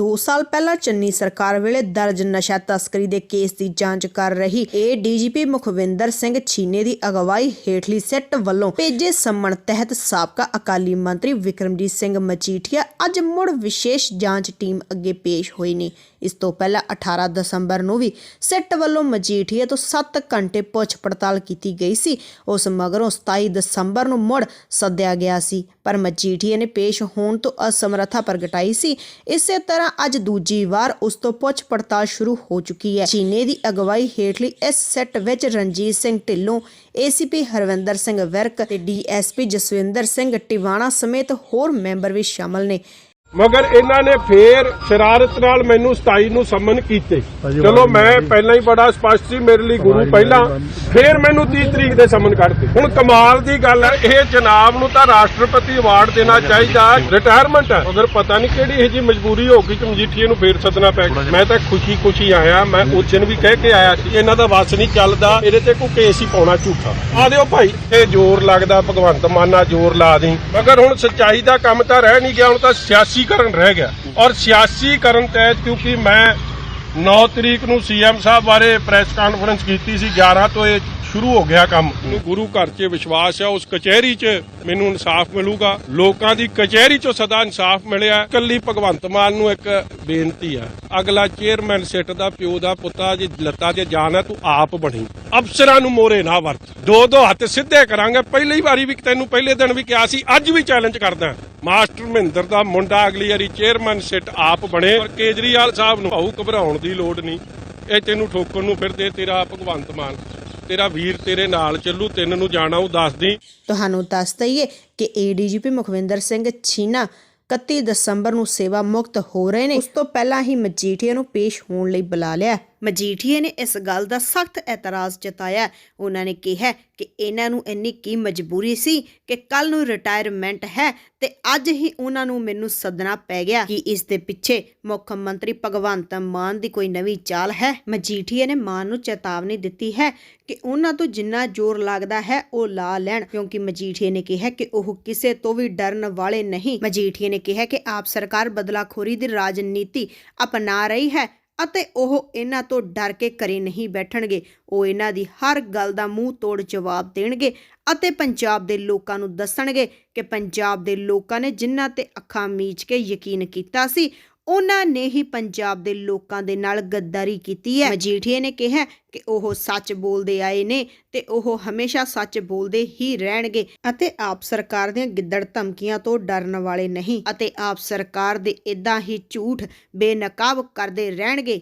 2 ਸਾਲ ਪਹਿਲਾਂ ਚੰਨੀ ਸਰਕਾਰ ਵੇਲੇ ਦਰਜ ਨਸ਼ਾ ਤਸਕਰੀ ਦੇ ਕੇਸ ਦੀ ਜਾਂਚ ਕਰ ਰਹੀ ਏ ਡੀਜੀਪੀ ਮੁਖਵਿੰਦਰ ਸਿੰਘ ਛੀਨੇ ਦੀ ਅਗਵਾਈ ਹੇਠਲੀ ਸਿੱਟ ਵੱਲੋਂ ਭੇਜੇ ਸੰਮਣ ਤਹਿਤ ਸਾਬਕਾ ਅਕਾਲੀ ਮੰਤਰੀ ਵਿਕਰਮਜੀਤ ਸਿੰਘ ਮਜੀਠੀਆ ਅੱਜ ਮੁੜ ਵਿਸ਼ੇਸ਼ ਜਾਂਚ ਟੀਮ ਅੱਗੇ ਪੇਸ਼ ਹੋਈ ਨੇ। ਇਸ ਤੋਂ ਪਹਿਲਾਂ 18 ਦਸੰਬਰ ਨੂੰ ਵੀ ਸਿੱਟ ਵੱਲੋਂ ਮਜੀਠੀਆ ਤੋਂ 7 ਘੰਟੇ ਪੁੱਛ ਪੜਤਾਲ ਕੀਤੀ ਗਈ ਸੀ। ਉਸ ਮਗਰੋਂ 27 ਦਸੰਬਰ ਨੂੰ ਮੁੜ ਸੱਦਿਆ ਗਿਆ ਸੀ, ਪਰ ਮਜੀਠੀਆ ਨੇ ਪੇਸ਼ ਹੋਣ ਤੋਂ ਅਸਮਰੱਥਾ ਪ੍ਰਗਟਾਈ ਸੀ। ਇਸੇ ਤਰ੍ਹਾਂ ਅੱਜ ਦੂਜੀ ਵਾਰ ਉਸ ਤੋਂ ਪੁੱਛ ਪੜਤਾਲ ਸ਼ੁਰੂ ਹੋ ਚੁੱਕੀ ਹੈ। ਚੀਨੇ ਦੀ ਅਗਵਾਈ ਹੇਠਲੀ ਇਸ ਸੈੱਟ ਵਿੱਚ ਰਣਜੀਤ ਸਿੰਘ ਢਿੱਲੋਂ ਏਸੀਪੀ ਹਰਵਿੰਦਰ ਸਿੰਘ ਵਿਰਕ ਤੇ ਡੀਐਸਪੀ ਜਸਵਿੰਦਰ ਸਿੰਘ ਟਿਵਾਣਾ ਸਮੇਤ ਹੋਰ ਮੈਂਬਰ ਵੀ ਸ਼ਾਮਲ ਨੇ। ਮਗਰ ਇਹਨਾਂ ਨੇ ਫੇਰ ਸ਼ਰਾਰਤ ਨਾਲ ਮੈਨੂੰ 27 ਨੂੰ ਸੰਮਨ ਕੀਤੇ। ਚਲੋ ਮੈਂ ਪਹਿਲਾਂ ਹੀ ਬੜਾ ਸਪਸ਼ਟ ਸੀ ਮੇਰੇ ਲਈ ਗੁਰੂ ਪਹਿਲਾਂ। ਫੇਰ ਮੈਨੂੰ 30 ਤਰੀਕ ਦੇ ਸੰਮਨ ਕੱਢਦੇ ਹੁਣ ਕਮਾਲ ਦੀ ਗੱਲ ਹੈ ਇਹ ਜਨਾਬ ਨੂੰ ਤਾਂ ਰਾਸ਼ਟਰਪਤੀ ਅਵਾਰਡ ਦੇਣਾ ਚਾਹੀਦਾ ਰਿਟਾਇਰਮੈਂਟ ਹੈ। ਅਗਰ ਪਤਾ ਨਹੀਂ ਕਿਹੜੀ ਇਹ ਜੀ ਮਜਬੂਰੀ ਹੋ ਗਈ ਕਿ ਮਜੀਠੀਏ ਨੂੰ ਫੇਰ ਸੱਦਣਾ ਪੈ ਗਿਆ। ਮੈਂ ਤਾਂ ਖੁਸ਼ੀ ਖੁਸ਼ੀ ਆਇਆ ਮੈਂ ਉਚਨ ਵੀ ਕਹਿ ਕੇ ਆਇਆ ਸੀ ਇਹਨਾਂ ਦਾ ਵੱਸ ਨਹੀਂ ਚੱਲਦਾ ਇਹਦੇ ਤੇ ਕੋਈ ਕੇਸ ਹੀ ਪਾਉਣਾ ਝੂਠਾ। ਆ ਦਿਓ ਭਾਈ ਇਹ ਜ਼ੋਰ ਲੱਗਦਾ ਭਗਵੰਤ ਮਾਨਾ ਜ਼ੋਰ ਲਾ ਦੀ ਮਗਰ ਹੁਣ ਸੱਚਾਈ ਦਾ ਕੰਮ ਤਾਂ ਰਹਿ ਨਹੀਂ ਗਿਆ ਹੁਣ ਤਾਂ ਸਿਆਸੀਕਰਨ ਰਹਿ ਗਿਆ। ਔਰ ਸਿਆਸੀਕਰਨ ਤਹਿਤ ਕਿਉਂਕਿ ਮੈਂ 9 ਤਰੀਕ ਨੂੰ ਸੀਐਮ ਸਾਹਿਬ ਬਾਰੇ ਪ੍ਰੈਸ ਕਾਨਫਰੰਸ ਕੀਤੀ ਸੀ 11 ਤੋਂ ਇਹ ਸ਼ੁਰੂ ਹੋ ਗਿਆ ਕੰਮ। ਮੈਨੂੰ ਗੁਰੂ ਘਰ 'ਚ ਵਿਸ਼ਵਾਸ ਹੈ ਉਸ ਕਚਹਿਰੀ 'ਚ ਮੈਨੂੰ ਇਨਸਾਫ ਮਿਲੂਗਾ। ਲੋਕਾਂ ਦੀ ਕਚਹਿਰੀ 'ਚੋਂ ਸਦਾ ਇਨਸਾਫ ਮਿਲਿਆ। ਕੱਲੀ ਭਗਵੰਤ ਮਾਨ ਨੂੰ ਇੱਕ ਬੇਨਤੀ ਆ, ਅਗਲਾ ਚੇਅਰਮੈਨ ਸਿੱਟ ਦਾ, ਪਿਓ ਦਾ, ਪੁੱਤਾ, ਜੇ ਲੱਤਾਂ 'ਚ ਜਾਨ ਹੈ ਤੂੰ ਆਪ ਬਣੀ। ਅਫਸਰਾਂ ਨੂੰ ਮੋਰੇ ਨਾ ਵਰਤ। ਦੋ ਦੋ ਹੱਥ ਸਿੱਧੇ ਕਰਾਂਗੇ। ਪਹਿਲੀ ਵਾਰੀ ਵੀ ਤੈਨੂੰ ਪਹਿਲੇ ਦਿਨ ਵੀ ਕਿਹਾ ਸੀ, ਅੱਜ ਵੀ ਚੈਲੰਜ ਕਰਦਾ। ਮਾਸਟਰ ਮਹਿੰਦਰ ਦਾ ਮੁੰਡਾ ਅਗਲੀ ਵਾਰੀ ਚੇਅਰਮੈਨ ਸਿੱਟ ਆਪ ਬਣੇ। ਪਰ ਕੇਜਰੀਵਾਲ ਸਾਹਿਬ ਨੂੰ ਭਾਊ ਘਬਰਾਉਣ ਦੀ ਲੋੜ ਨਹੀਂ। ਇਹ ਤੈਨੂੰ ਠੋਕਣ ਨੂੰ ਫਿਰਦੇ ਤੇਰਾ ਭਗਵੰਤ ਮਾਨ। ਤੇਰਾ ਵੀਰ ਤੇਰੇ ਨਾਲ ਚੱਲੂ, ਤਿੰਨ ਨੂੰ ਜਾਣਾ, ਉਹ ਦੱਸ ਦੀ। ਤੁਹਾਨੂੰ ਦੱਸ ਦਈਏ ਕਿ ਏਡੀਜੀਪੀ ਮੁਖਵਿੰਦਰ ਸਿੰਘ ਛੀਨਾ 31 ਦਸੰਬਰ ਨੂੰ ਸੇਵਾ ਮੁਕਤ ਹੋ ਰਹੇ ਨੇ। ਉਸ ਤੋਂ ਪਹਿਲਾਂ ਹੀ ਮਜੀਠੀਆ ਨੂੰ ਪੇਸ਼ ਹੋਣ ਲਈ ਬੁਲਾ ਲਿਆ। ਮਜੀਠੀਏ ਨੇ ਇਸ ਗੱਲ ਦਾ ਸਖਤ ਇਤਰਾਜ਼ ਜਤਾਇਆ। ਉਹਨਾਂ ਨੇ ਕਿਹਾ ਕਿ ਇਹਨਾਂ ਨੂੰ ਇੰਨੀ ਕੀ ਮਜਬੂਰੀ ਸੀ ਕਿ ਕੱਲ ਨੂੰ ਰਿਟਾਇਰਮੈਂਟ ਹੈ ਤੇ ਅੱਜ ਹੀ ਉਹਨਾਂ ਨੂੰ ਮੈਨੂੰ ਸੱਦਣਾ ਪੈ ਗਿਆ ਕਿ ਇਸ ਦੇ ਪਿੱਛੇ ਮੁੱਖ ਮੰਤਰੀ ਭਗਵੰਤ ਮਾਨ ਦੀ ਕੋਈ ਨਵੀਂ ਚਾਲ ਹੈ। ਮਜੀਠੀਏ ਨੇ ਮਾਨ ਨੂੰ ਚੇਤਾਵਨੀ ਦਿੱਤੀ ਹੈ ਕਿ ਉਹਨਾਂ ਤੋਂ ਜਿੰਨਾ ਜ਼ੋਰ ਲੱਗਦਾ ਹੈ ਉਹ ਲਾ ਲੈਣ, ਕਿਉਂਕਿ ਮਜੀਠੀਏ ਨੇ ਕਿਹਾ ਕਿ ਉਹ ਕਿਸੇ ਤੋਂ ਵੀ ਡਰਨ ਵਾਲੇ ਨਹੀਂ। ਮਜੀਠੀਏ ਨੇ ਕਿਹਾ ਕਿ ਆਪ ਸਰਕਾਰ ਬਦਲਾਖੋਰੀ ਦੀ ਰਾਜਨੀਤੀ ਅਪਣਾ ਰਹੀ ਹੈ ਅਤੇ ਉਹ ਇਹਨਾਂ ਤੋਂ ਡਰ ਕੇ ਘਰੇ ਨਹੀਂ ਬੈਠਣਗੇ। ਉਹ ਇਹਨਾਂ ਦੀ ਹਰ ਗੱਲ ਦਾ ਮੂੰਹ ਤੋੜ ਜਵਾਬ ਦੇਣਗੇ ਅਤੇ ਪੰਜਾਬ ਦੇ ਲੋਕਾਂ ਨੂੰ ਦੱਸਣਗੇ ਕਿ ਪੰਜਾਬ ਦੇ ਲੋਕਾਂ ਨੇ ਜਿਨ੍ਹਾਂ ਤੇ ਅੱਖਾਂ ਮੀਚ ਕੇ ਯਕੀਨ ਕੀਤਾ ਸੀ ਉਹਨਾਂ ਨੇ ਹੀ ਪੰਜਾਬ ਦੇ ਲੋਕਾਂ ਦੇ ਨਾਲ ਗੱਦਾਰੀ ਕੀਤੀ ਹੈ। ਮਜੀਠੀਏ ਨੇ ਕਿਹਾ ਕਿ ਉਹ ਸੱਚ ਬੋਲਦੇ ਆਏ ਨੇ ਤੇ ਉਹ ਹਮੇਸ਼ਾ ਸੱਚ ਬੋਲਦੇ ਹੀ ਰਹਿਣਗੇ ਅਤੇ ਆਪ ਸਰਕਾਰ ਦੀਆਂ ਗਿੱਦੜ ਧਮਕੀਆਂ ਤੋਂ ਡਰਨ ਵਾਲੇ ਨਹੀਂ ਅਤੇ ਆਪ ਸਰਕਾਰ ਦੇ ਇਦਾਂ ਹੀ ਝੂਠ ਬੇਨਕਾਬ ਕਰਦੇ ਰਹਿਣਗੇ।